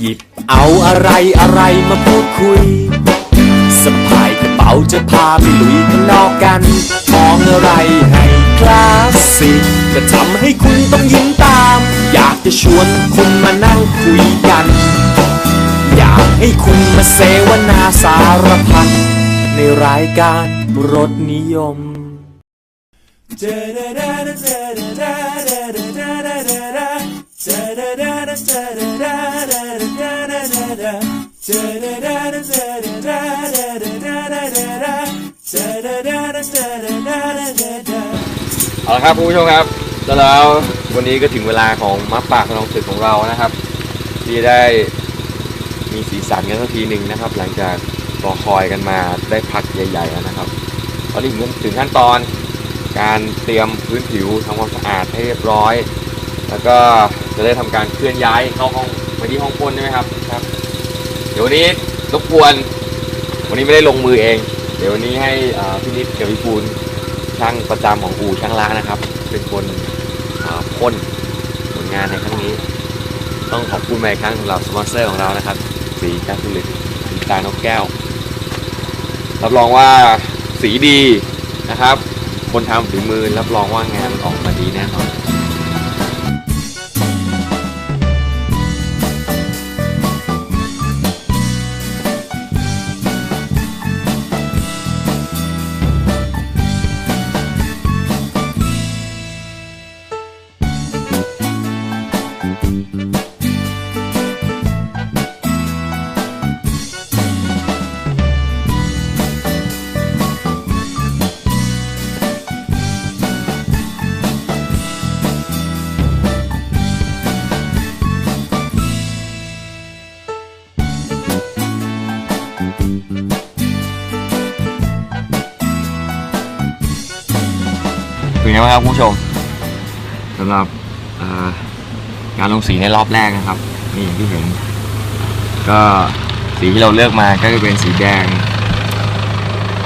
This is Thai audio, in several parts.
หยิบเอาอะไรอะไรมาพูดคุยสะพายกระเป๋าจะพาไปลุยข้างนอกกันมองอะไรให้คลาสสิกก็ทำให้คุณต้องยิ้มตา จะชวนคุณมานั่งคุยกัน อยากให้คุณมาเสวนาสารพัดในรายการรถนิยม เอาละครับคุณผู้ชมครับแล้ว วันนี้ก็ถึงเวลาของมัฟปากขนองศึกของเรานะครับ ที่ได้มีสีสันกันสักทีหนึ่งนะครับ หลังจากรอคอยกันมาได้พักใหญ่ๆแล้วนะครับตอนนี้ถึงถึงขั้นตอนการเตรียมพื้นผิวทำความสะอาดให้เรียบร้อย แล้วก็จะได้ทำการเคลื่อนย้ายเข้าห้องไปที่ห้องพ่นใช่ไหมครับครับ เดี๋ยววันนี้รบกวน วันนี้ไม่ได้ลงมือเอง เดี๋ยววันนี้ให้พี่นิดกับพี่ปูนช่างประจำของอู่ช่างล้านะครับ เป็นคน อ่าพ่นผลงานในครั้งนี้ ต้องขอบคุณมาอีกครั้งสำหรับสปอนเซอร์ของเรานะครับ สีการผลิตสีตานกแก้ว รับรองว่าสีดีนะครับ คนทำฝีมือรับรองว่างานออกมาดีแน่นอน บ้างครับคุณผู้ชมสำหรับการลงสีในรอบแรกนะครับ นี่อย่างที่เห็น ก็สีที่เราเลือกมาก็จะเป็นสีแดง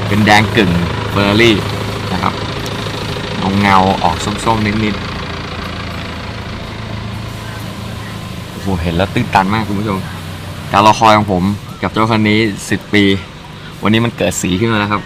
เป็นแดงกึ่งเฟอร์รี่นะครับเงาเงาออกส้มๆนิดๆโอ้โหเห็นแล้วตื้นตันมากคุณผู้ชม การรอคอยของผมกับเจ้าคันนี้ 10 ปี วันนี้มันเกิดสีขึ้นมาแล้วครับ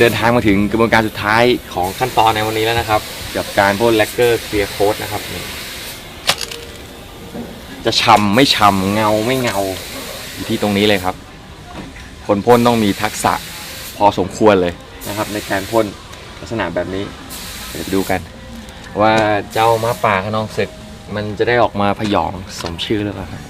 เดินทางมาถึงกระบวนการสุดท้ายของขั้นตอนในวันนี้แล้วนะครับ กับการพ่นแลกเกอร์เคลียร์โค้ดนะครับ จะฉ่ำไม่ฉ่ำเงาไม่เงาอยู่ที่ตรงนี้เลยครับ คนพ่นต้องมีทักษะพอสมควรเลยนะครับ ในการพ่นลักษณะแบบนี้ เดี๋ยวดูกัน ว่าเจ้าม้าป่าขนองศึกมันจะได้ออกมาพยองสมชื่อหรือเปล่าครับ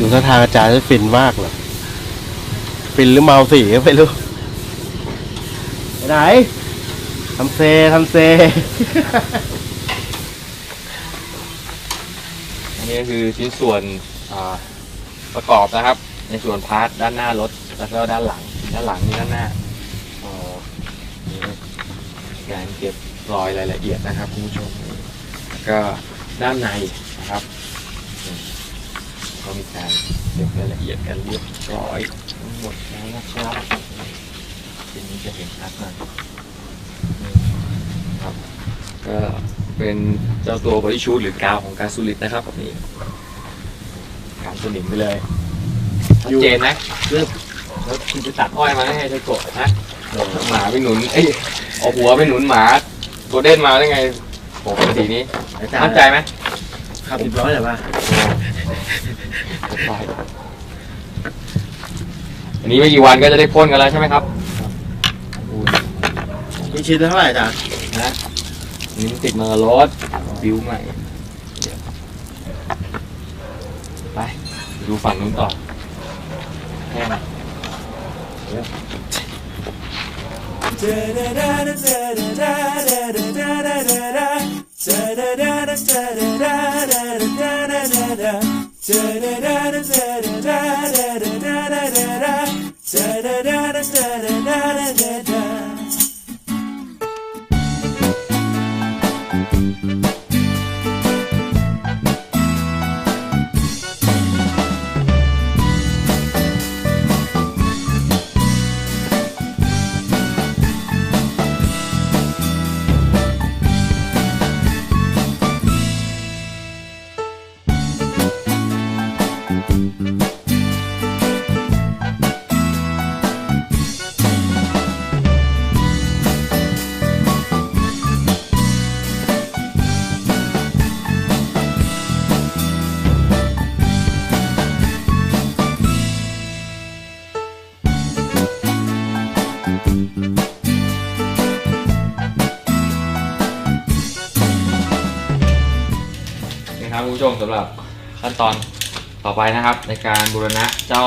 ดูท่าทางอาจารย์จะฟินมากเลยฟินหรือเมาสีก็ไม่รู้ไปไหนทำเซทำเซ อันนี้คือชิ้นส่วนอ่าประกอบนะครับ ในส่วนพาร์ทด้านหน้ารถแล้วก็ด้านหลัง ด้านหลังนี่ด้านหน้าเอ่อนี่การเก็บรอยรายละเอียดนะครับคุณผู้ชมแล้วก็ด้านในนะครับนี่ ก็มีการเก็บรายละเอียดกันเรียบร้อยทั้งหมดแล้วนะครับทีนี้จะเห็นชัดหน่อยนี่ครับ ก็เป็นเจ้าตัวบริชูดหรือกาวของการสูลิดนะครับแบบนี้การสนิมไปเลยชัดเจนนะเริ่มแล้วคุณจะตัดอ้อยมาให้ใช้โกะนะหมาไปหนุนเอ้ยเอาหัวไปหนุนหมาตัวเด่นมาได้ไงโอ้โหสีนี้มั่นใจไหมขับสิบร้อยเล ยป่ะอันนี้ไม่กี่วันก็จะได้พ่นกันแล้วใช่ไหมครับมีชิ้นเท่าไหร่จ๊ะนะอันนี้มันติดมารถบิวใหม่เดี๋ยวไป ดูฝั่งนู้นต่อแค่ไหน Da-da-da-da-da. นะครับคุณผู้ชมสำหรับขั้นตอนต่อไปนะครับ ในการบูรณะเจ้า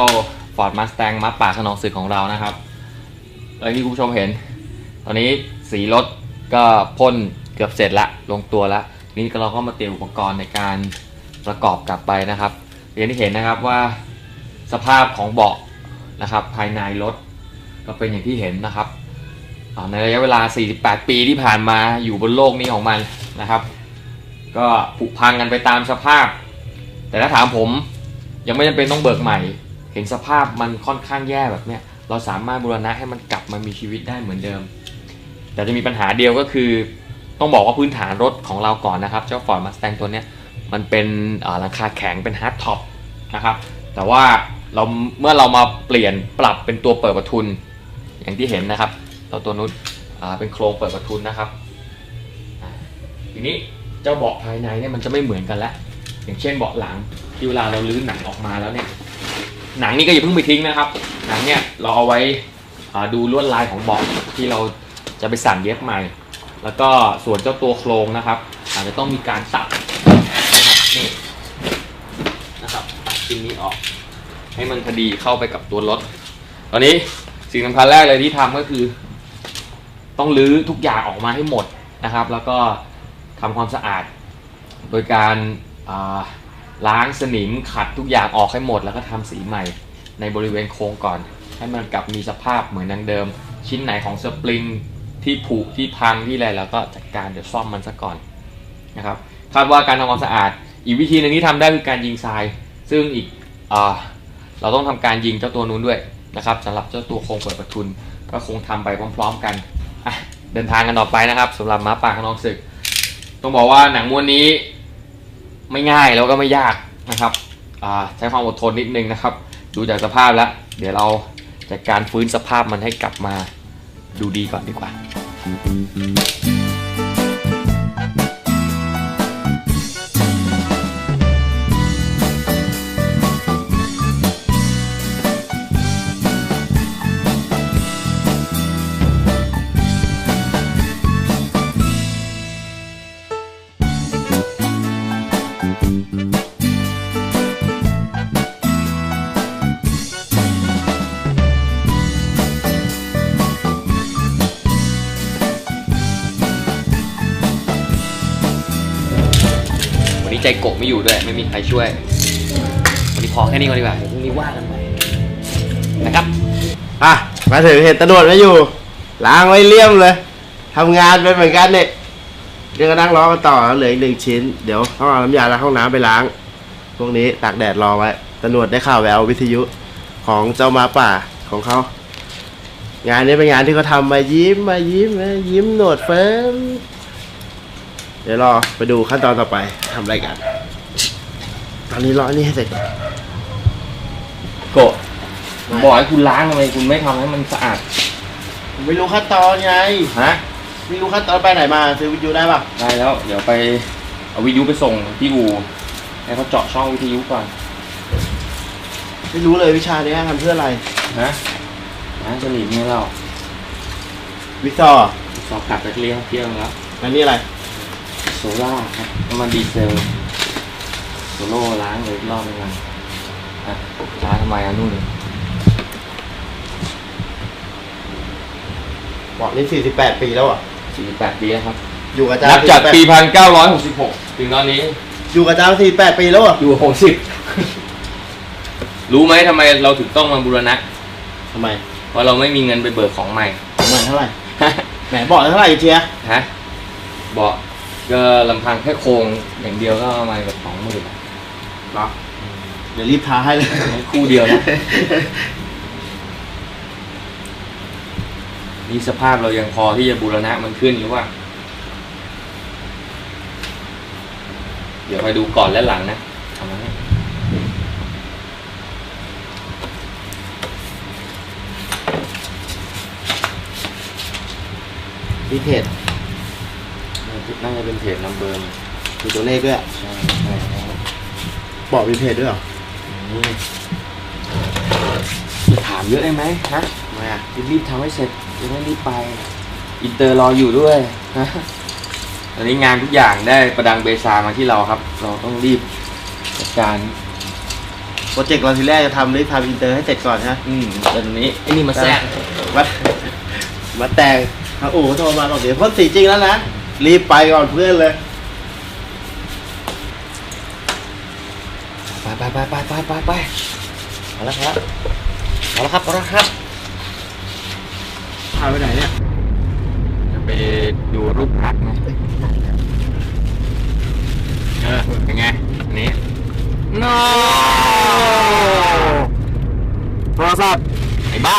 Ford Mustang มัดป่าขนองศึกของเรานะครับแล้วที่คุณผู้ชมเห็น ตอนนี้สีรถก็พ่นเกือบเสร็จละลงตัวละนี่เราก็มาเตรียมอุปกรณ์ในการประกอบกลับไปนะครับอย่างที่เห็นนะครับว่าสภาพของเบาะนะครับภายในรถก็เป็นอย่างที่เห็นนะครับในระยะเวลา 48 ปีที่ผ่านมาอยู่บนโลกนี้ของมันนะครับ ก็ผุพังกันไปตามสภาพ แต่ถ้าถามผมยังไม่จำเป็นต้องเบิกใหม่ เห็นสภาพมันค่อนข้างแย่แบบเนี้ยเราสามารถบูรณะให้มันกลับมามีชีวิตได้เหมือนเดิม แต่จะมีปัญหาเดียวก็คือ ต้องบอกว่าพื้นฐานรถของเราก่อนนะครับ เจ้า Ford Mustang ตัวเนี้ยมันเป็นหลังคาแข็งเป็นฮาร์ดท็อปนะครับแต่ว่าเราเมื่อเรามาเปลี่ยนปรับเป็นตัวเปิดประทุน อย่างที่เห็นนะครับตัวตัวนู้นเป็นโครงเปิดประทุนนะครับทีนี้ เจ้าเบาะภายในเนี่ยมันจะไม่เหมือนกันและอย่างเช่นเบาะหลังที่เวลาเราลื้อหนังออกมาแล้วเนี่ย หนังนี่ก็อย่าเพิ่งไปทิ้งนะครับ หนังเนี่ยเราเอาไว้อ่าดูลวดลายของเบาะที่เราจะไปสั่งเย็บใหม่ แล้วก็ส่วนเจ้าตัวโครงนะครับ อาจจะต้องมีการตัดนะครับนี่นะครับตัดชิ้นนี้ออก ให้มันพอดีเข้าไปกับตัวรถ ตอนนี้สิ่งสำคัญแรกเลยที่ทำก็คือ ต้องลื้อทุกอย่างออกมาให้หมดนะครับ แล้วก็ ทำความสะอาด โดยการาล้างสนิมขัดทุกอย่างออกให้หมด แล้วก็ทำสีใหม่ในบริเวณโครงก่อน ให้มันกลับมีสภาพเหมือนดังเดิม ชิ้นไหนของสปริงที่ผุที่พังที่อะไรแล้วก็จัดการเดี๋ยวซ่อมมันซะก่อนนะครับคาดว่าการทำความสะอาด อีกวิธีหนึ่งที่ทำได้คือการยิงทราย ซึ่งอีกอเราต้องทำการยิงเจ้าตัวนู้นด้วยนะครับสำหรับเจ้าตัวโครงเปิดประทุนก็คงทำไปพร้อม ๆ กันเดินทางกันต่อไปนะครับสำหรับม้าป่าขนองศึก ต้องบอกว่าหนังม้วนนี้ไม่ง่ายแล้วก็ไม่ยากนะครับใช้ความอดทนนิดนึงนะครับ ดูจากสภาพแล้ว เดี๋ยวเราจัดการฟื้นสภาพมันให้กลับมาดูดีก่อนดีกว่า ใจโกะไม่อยู่ด้วย ไม่มีใครช่วย วันนี้พอแค่นี้ก่อนดีกว่า เดี๋ยวพรุ่งนี้ว่ากันใหม่นะครับ อะ มาถึงเห็นตำรวจไม่อยู่ ล้างไว้เลี่ยมเลย ทำงานไปเหมือนกันเนี่ยเดี๋ยวก็นั่งรอกันต่อเหลืออีกหนึ่งชิ้น เดี๋ยวต้องเอาน้ำยาล้างห้องน้ำไปล้าง พวกนี้ตากแดดรอไว้ตำรวจได้ข่าวแวววิทยุของเจ้ามาป่าของเขา งานนี้เป็นงานที่เขาทำมายิ้มมายิ้มมายิ้มหนวดเฟิร์ม เดี๋ยวรอไปดูขั้นตอนต่อไปทำอะไรกัน ตอนนี้รออันนี้ให้เสร็จก่อนโกะผมบอกให้คุณล้างทำไมคุณไม่ทำให้มันสะอาด ผมไม่รู้ขั้นตอนไงฮะ ไม่รู้ขั้นตอนไปไหนมาซื้อวิทยุได้ปะได้แล้ว เดี๋ยวไปเอาวิทยุไปส่งที่อู่ให้เขาเจาะช่องวิทยุก่อนไม่รู้เลยวิชาเนี้ยทำเพื่ออะไร นะนะจะหนีไม่เราวิซอร์สอบกลับไปเรียนเที่ยวแล้วอันนี้อะไร โซล่าครับน้ำมันดีเซลโซโล่ล้างเลยอีกรอบนึงกันอะช้าทำไมอะนู่นเลยบอกนี่ 48 ปีแล้วอะ สี่แปดปีแล้วครับ อยู่กับอาจารนับย์จากปี48พันเก้าร้อยหกสิบหกถึงตอนนี้อยู่กับอาจารย์48 ปีแล้วอะ อยู่หกสิบรู้ไหมทำไมเราถึงต้องมาบูรณะ ทำไมเพราะเราไม่มีเงินไปเบิกของใหม่ ประมาณเท่าไหร่ แหมบอกเท่าไหร่เชียร์ฮะบอก ก็ลำพังแค่โครงอย่างเดียวก็ประมาณกับสองหมื่นหรอเดี๋ยวรีบท้าให้เลยคู่เดียวนะ นี่สภาพเรายังพอที่จะบูรณะมันขึ้นหรือว่า เดี๋ยวไปดูก่อนและหลังนะทำมาให้มีเพจ น่าจะเป็นเพจนัมเบอร์มีตัวเลขด้วยใช่ใช่ครับบอกมีเพจด้วยเหรอนี่จะถามเยอะได้ไหมฮะทำไมอะรีบๆทำให้เสร็จจะได้รีบไป อินเตอร์รออยู่ด้วยฮะตอนนี้งานทุกอย่างได้ประดังเบซามาที่เราครับ เราต้องรีบจัดการโปรเจกต์เราทีแรกจะทำรีบทำอินเตอร์ให้เสร็จก่อนฮะอืมแต่ตอนนี้ไอ้นี่มาแทรกมามาแต่งทางอู่เขาโทรมาบอกเดี๋ยวพ่นสีจริงแล้วนะ รีบไปก่อนเพื่อนเลย ไปไปไปไปไปไปไปเอาละครับเอาละครับเอาละครับพาไปไหนเนี่ย จะไปดูรูปพักไงเออเป็นไงอันนี้ no โทรศัพท์ไอ้บ้า